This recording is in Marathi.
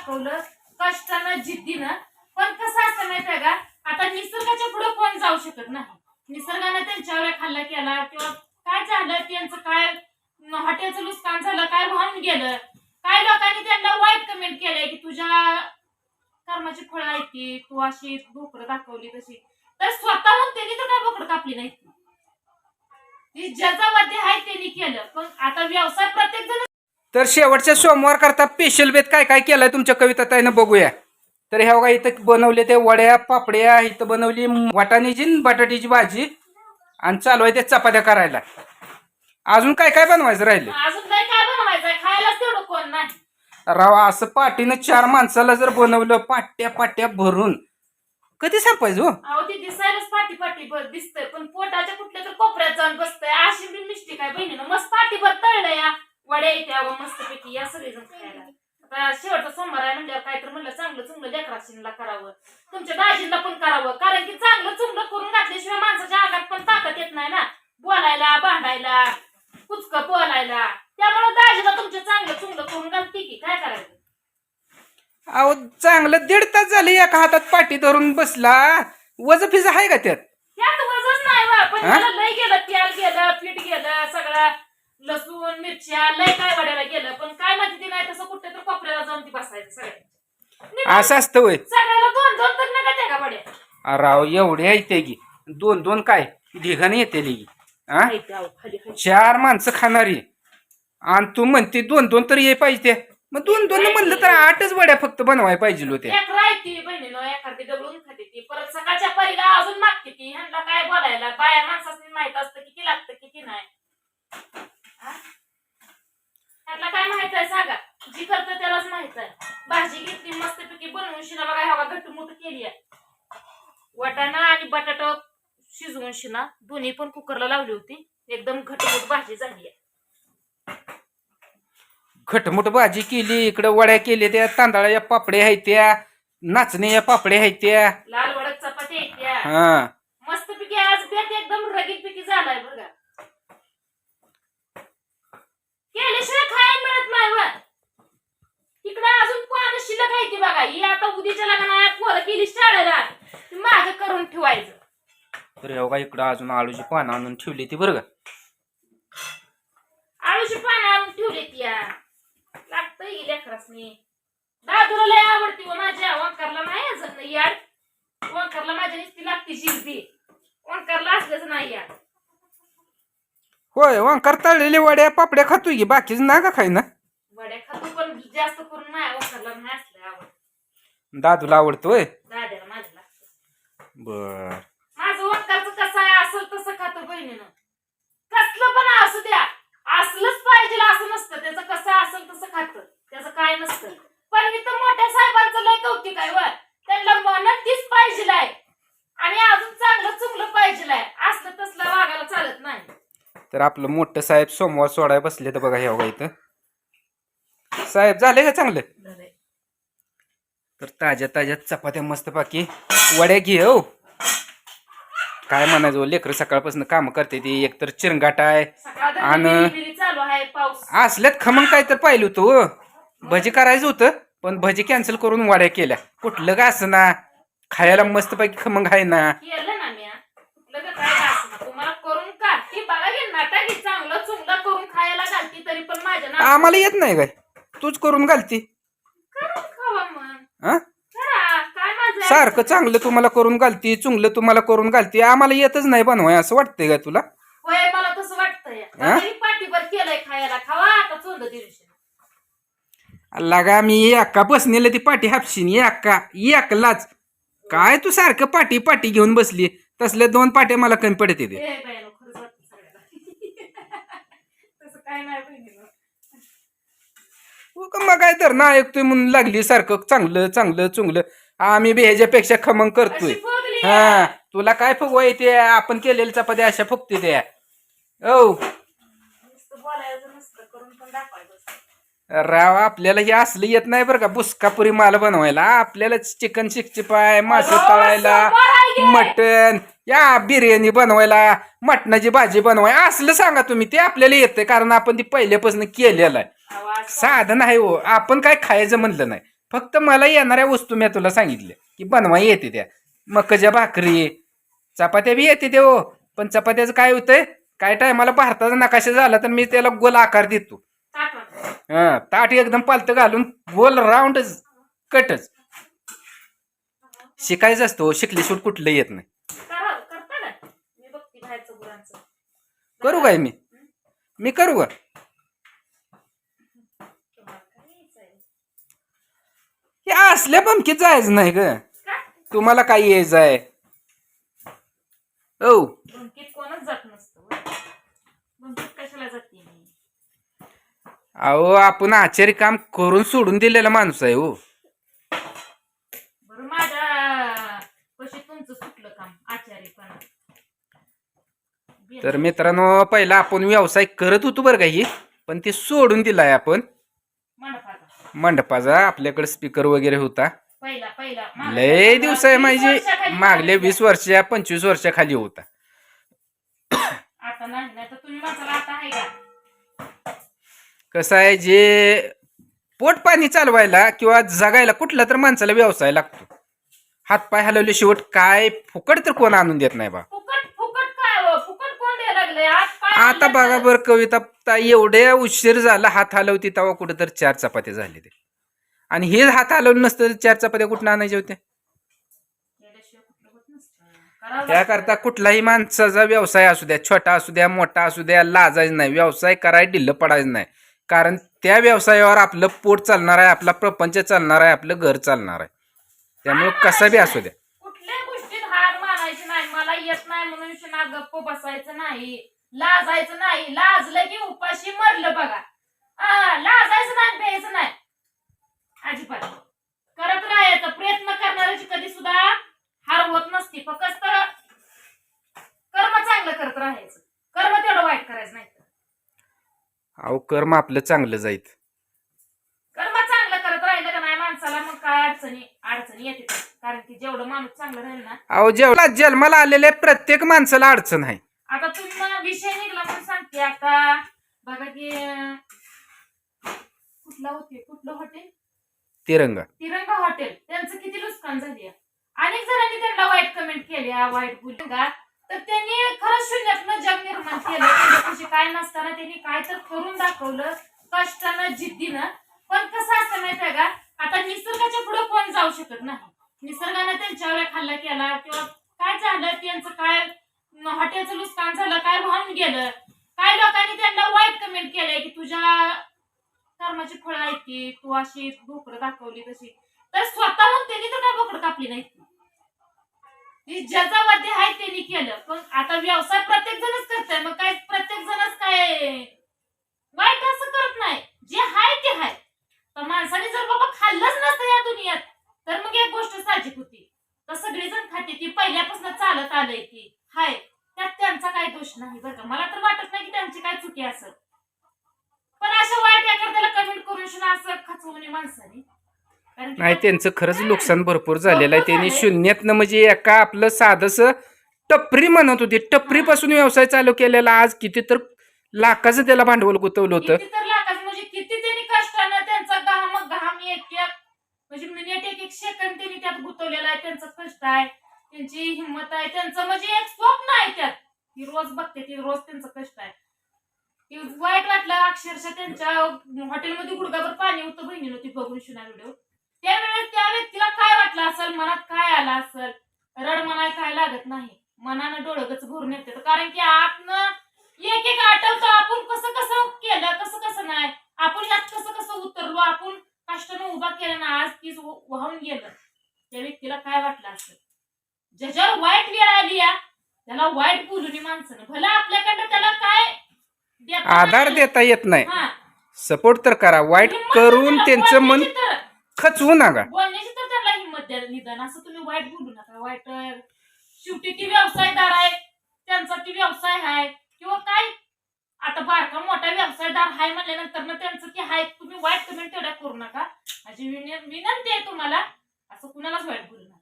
दाखवलं कष्टानं जिद्दीनं. पण कसं असतं माहिती का? आता निसर्गाच्या पुढे कोण जाऊ शकत नाही. निसर्गानं त्यांच्यावर खाल्ला केला किंवा काय झालं त्यांचं काय हॉटेलचं नुकसान झालं काय वाहून गेलं. काय लोकांनी त्यांना वाईट कमेंट केलंय की तुझ्या कर्माची फळं आहेत की तू अशी बोकडं दाखवली तशी. तर स्वतःहून त्यांनी तर काय बोकडं कापली नाही ज्याचा मध्ये आहे त्यांनी केलं. पण आता व्यवसाय प्रत्येक जण तर शेवटच्या सोमवार करता स्पेशल बेत काय काय केलंय तुमच्या कविता ताईनं बघूया. तर ह्या बघा इथं बनवले ते वड्या पापड्या इथं बनवली वाटाण्याची आणि बटाट्याची भाजी आणि चालू आहे ते चपात्या करायला. अजून काय काय बनवायचं राहिले? अजून काय काय बनवायचंय खायलाच तेवढं कोण नाही. राव असं पाठीनं चार माणसाला जर बनवलं पाट्या पाट्या भरून. कधी संपायचं हो? अहो ती दिसायलाच पाठी पाठी भर दिसतंय. पण पोटाच्या कुठल्या तर कोपऱ्यात जाऊन बसतंय. अशी बी मिष्टी काय बहिणीनं? मस्त तळलं या. वड्या येत्या मस्त पैकी या सगळे जण खायला. आता शेवटचा सोमवार आहे म्हणल्यावर काय तर म्हणलं चांगलं चांगलं लेकराशीला करावं. तुमच्या दाजीला पण करावं कारण की चांगलं चुंगलं करून घातल्याशिवाय माणसाच्या अंगात पण ताकद येत नाही ना. बोलायला भांडायला कुचक बोलायला. त्यामुळे दाजीला तुमच्या चांगलं चुंगलं करून घालते की काय करायचं? अहो चांगलं दीड तास झाले एका हातात पाठी धरून बसला. वज फिज आहे का त्यात? त्यात वजन नाही बा पण हा? मला लय गेलं तेल गेलं पीठ गेलं सगळं. लसूण मिरच्या लय काय वड्याला गेलं पण काय माहिती ते नाही तसं कुठे तर कोपऱ्याला जाऊन ती बसायचं सगळ्या असं असतं वय सगळ्याला दोन दोन तर नका त्या का वड्या राव एवढे येते की. दोन दोन काय? ढिगाने येते की हा खाली खाली. चार माणसं खाणारी. आणि तू म्हणते दोन दोन तर ये पाहिजे. मग दोन दोन म्हणलं तर आठच वड्या फक्त बनवाय पाहिजे होत्या. एक राहती बहिणीनं एखादी दगडून खाते ती. परत सकाळच्या परीला अजून मागते ती. ह्यांना काय बोलायला? बाया माणसाने माहीत असतं किती लागतं किती नाही. ह्यांना काय माहीत आहे सांगा? जी करतं त्यालाच माहीत आहे भाजी घेतली मस्तपैकी बनवून शिना बघा ह्या घट्ट मोठ केली आहे. वाटाणा आणि बटाटा शिजवून शिना दोन्ही पण कुकरला लावली होती. एकदम घटमुट भाजी झाली आहे. खटमुट भाजी केली इकडं वड्या केल्या त्या तांदळाच्या पापड्या आहेत त्या नाचण्याच्या पापड्या आहेत त्या. लाल वडक चपाती आहेत त्या. हा. मस्तपैकी आज बेत एकदम रगीत पैकी झालाय बघा केल्याशिवाय खायला मिळत नाही व इकडं अजून पानं शिल्लक आहे ती बघा ही आता उद्याच्या लग्नाला पोरं केली शाळेला माग करून ठेवायचं तर हे बघा इकडं अजून आळूची पानं आणून ठेवली ती बरं का? आळूची पानं आणून ठेवली ती लागतंय ही लेकरासनी. दादूला लय आवडती व माझ्या वंकारला नाही अजून याड वंकारला माझ्या नुसती लागते जिलबी वंकारला असलंच नाही याड होय वांकार तळलेले वड्या पापड्या खातोय की बाकीच ना का खाय ना वड्या खातो पण जास्त करून नाही वंकारला नाही असलं आवड दादूला आवडतोय दाद्याला माझ्या लागतं. बर माझं वंकारचं कसं आहे असं तसं खातो बहिणीनं. कसलं पण असू द्या. असलंच पाहिजे असं नसतं. त्याचं कसं असेल तसं खातं. त्याचं काय नसतं. पण इथं मोठ्या साहेबांचं लय कौतिक आहे वर त्यांना म्हणत तीच पाहिजे आहे आणि अजून चांगलं चुंगलं पाहिजे आहे असलं तसलं वागायला चालत नाही. तर आपलं मोठं साहेब सोमवार सोडाय बसले तर बघा हे बघा इथं. साहेब झाले का चांगलं? तर ताज्या ताज्या चपात्या मस्त पाकी वड्या घे हो. काय म्हणायचं हो, लेकरं सकाळपासून काम करते ती एकतर चिरंगाट आहे आणि- चालू आहे पाऊस. असल्यात खमंग काय तर पाहिलं होतं हो. भजी करायचं होतं पण भजी कॅन्सल करून वड्या केल्या. कुठलं का असं ना? खायला मस्त पैकी खमंग आहे ना. केलं ना मी कुठलं का काय असं तुम्हाला करून का ती बघा घे नाटक चांगलं चुंगलं करून खायला घालती तरी पण माझ्या ना आम्हाला येत नाही काय तूच करून घालती. करून खावा मग. हा सारखं चांगलं तुम्हाला करून घालती चुंगलं तुम्हाला करून घालती आम्हाला येतच नाही बनवाय असं वाटतंय का तुला? होय मला तसं वाटतंय. हा? तरी पाठीभर केलंय खायला. खावा आता चोंद दिवशी लागा मी एका बसनेला ती पाठी हापशीन एका एकलाच. काय तू सारखं पाठी पाठी घेऊन बसली? तसल्या दोन पाट्या मला कमी पडते ते. ए बायानो, खरंच वाटतं सगळ्याला तसं काय नाही बहिणीनं. हो का मग काय तर ना ऐकतोय म्हणून लागली सारखं चांगलं चांगलं चुंगलं. आम्ही बी ह्याच्यापेक्षा खमंग करतोय. हा तुला काय फुगवा येते आपण केलेल्या चपात्या अशा फुगते त्या. औ. राव आपल्याला हे असलं येत नाही बरं का बुसकापुरी माल बनवायला. आपल्याला चिकन शिकची पाय मासे तळायला? मटन या बिर्याणी बनवायला मटणाची भाजी बनवाय. असलं सांगा तुम्ही ते आपल्याला येतंय कारण आपण ती पहिल्यापासून केलेलं आहे. साधन आहे हो. आपण काय खायचं म्हणलं नाही. फक्त मला येणाऱ्या वस्तू मी तुला सांगितल्या. की बनवा येते त्या. मकच्या भाकरी चपात्या बी येते ते हो. पण चपात्याचं काय होतंय? काय टायमाला भारताचा नकाशा झाला तर मी त्याला गोल आकार देतो. हा ताट एकदम पालतं घालून गोल राऊंडच कटच शिकायचं असतं हो, शिकली सूट कुठलं येत नाही. करू काय मी? मी करू का तुम्हाला काय यायचंय? हे असल्या बमकीत जायचं नाही ग? तुम्हाला काय यायचं आहे? बंकीत कोणच जात नसतं बंकीत कशाला जाते मी? अहो आपण आचारी काम करून सोडून दिलेला माणूस आहे हो. बरं माझ्या कशी तुमचं सुटलं काम आचार्यपणा तर मित्रांनो पहिला आपण व्यवसाय करत होतो बरं का ही पण ते सोडून दिलाय आपण. मंडपाचा आपल्याकडे स्पीकर वगैरे होता. लय दिवस आहे मागल्या झाली. वीस वर्षा पंचवीस वर्षाखाली होता. माझा कसं आहे जे पोट पाणी चालवायला किंवा जगायला कुठला तर माणसाला व्यवसाय लागतो. हातपाय हलवले शेवट काय फुकट तर कोण आणून देत नाही बा. हो? पाय आता बघा बरं कविता वाजता एवढ्या उशीर झाला हात हलवती तेव्हा कुठं तर चार चपात्या झाले ते. आणि हे हात हलवलं नसतं तर चार चपात्या कुठं आणायच्या होत्या? त्याकरता कुठलाही माणसाचा व्यवसाय असू द्या छोटा असू द्या मोठा असू द्या लाजायचं नाही. व्यवसाय करायला ढिल्लं पडायचं नाही. कारण त्या व्यवसायावर आपलं पोट चालणार आहे आपला प्रपंच चालणार आहे आपलं घर चालणार आहे. त्यामुळे हार कसा बी असू द्या. कुठल्या गोष्टीत हार मानायची नाही. मला येत नाही म्हणून गप्प बसायचं नाही. लाजायचं नाही लाजलं की उपाशी मरलं बघा. लाजायचं नाही भ्यायचं नाही. अजिबात. करत राहायचं प्रयत्न करणाऱ्याची कधी सुद्धा हार होत नसती. फक्त कर्म चांगलं करत राहायचं. कर्म तेवढं वाईट करायचं नाही अहो कर्म आपलं चांगलं जाईत कर्म चांगलं करत राहिलं का नाही माणसाला मग काय अडचणी अडचणी येते कारण की जेवढं माणूस चांगलं राहील ना अहो जेवढा जन्माला आलेल्या प्रत्येक माणसाला अडचण आहे. आता तुम्ही विषय निघला म्हणून सांगते आता. बघा की कुठला होते? कुठलं हॉटेल तिरंगा. तिरंगा हॉटेल त्यांचं किती नुकसान झाली. अनेक जणांनी त्यांना वाईट कमेंट केल्या वाईट का तर त्यांनी खरंच शून्यातनं जग निर्माण केलं. त्यांच्यापाशी काय नसताना त्यांनी काय तर करून दाखवलं कष्टानं जिद्दीनं. पण कसं असतं माहिती आहे का? आता निसर्गाच्या पुढे कोण जाऊ शकत नाही? निसर्गानं त्यांच्यावर खाल्ला केला किंवा काय झालं त्यांचं काय हॉटेलचं नुकसान झालं काय वाहून गेलं? काय लोकांनी त्यांना वाईट कमेंट केलंय की तुझ्या कर्माची फळं आहेत की तू अशी भोकरं दाखवली तशी? तर स्वतःहून त्यांनी तर काय भोकरं कापली नाही ती आहे त्यांनी केलं. पण आता व्यवसाय प्रत्येक जणच करताय. मग काय प्रत्येक जणच काय वाईट असं करत नाही. जे आहे ते आहे. तर माणसाने जर बाबा खाल्लंच नसतं या दुनियात तर मग एक गोष्ट साहजिक होती. तर सगळेजण खाते. ती पहिल्यापासून चालत आलंय ती हाय त्यात त्यांचा काही दोष नाही बरं का. मला तर वाटत नाही की त्यांची काय चुकी असेल. पण अशा वाईट एखाद्याला कमेंट करून असं खचवणे माणसाने. नाही त्यांचं खरंच नुकसान भरपूर झालेलं आहे. त्यांनी. शून्यातनं म्हणजे एका आपलं साधस टपरी म्हणत होती. टपरीपासून व्यवसाय चालू केलेला. आज किती तर लाखाचं त्याला भांडवल गुंतवलं होतं. म्हणजे किती त्यांनी कष्टानं त्यांचा घाम घाम एक एक म्हणजे मिनिट एक एक सेकंद त्यांनी त्यात गुंतवलेला आहे. त्यांचं कष्ट आहे. त्यांची हिंमत आहे त्यांचं म्हणजे एक स्वप्न आहे त्यात. ती रोज बघते ती रोज त्यांचं कष्ट आहे. ती वाईट वाटलं अक्षरशः त्यांच्या हॉटेलमध्ये गुडगाभर पाणी होतं बहिणीनं ती बघून शिना व्हिडिओ. त्यावेळेस त्या व्यक्तीला काय वाटलं असेल मनात काय आलं असेल? रड मनाय काय लागत नाही. मनानं डोळगच भरून येते. कारण की आतनं एक एक आठवतं आपण कसं कसं केलं कसं कसं नाही. आपण यात कसं कसं उतरलो आपण कष्टानं उभा केला ना आज तीच वाहून गेलं. त्या व्यक्तीला काय वाटलं असेल? ज्याच्यावर वाईट वेळ आली या त्याला वाईट बोलून माणसानं भलं आपल्याकडनं त्याला काय देता आधार नाही. देता येत नाही. हा. सपोर्ट तर करा. वाईट करून त्याला त्यांचं मन बोलण्याची तर- खचवू नका. बोलण्याची तर त्याला हिंमत द्या निदान. असं तुम्ही वाईट बोलू नका. वाईट अं, शेवटी ती व्यवसायदार आहे. त्यांचा ती व्यवसाय आहे किंवा काय? आता बारका मोठा व्यवसायदार आहे म्हणल्यानंतर ना त्यांचं ते आहे तुम्ही वाईट कमेंट तेवढ्या करू नका. माझी विन- विनंती आहे तुम्हाला. असं कुणालाच वाईट बोलू नका.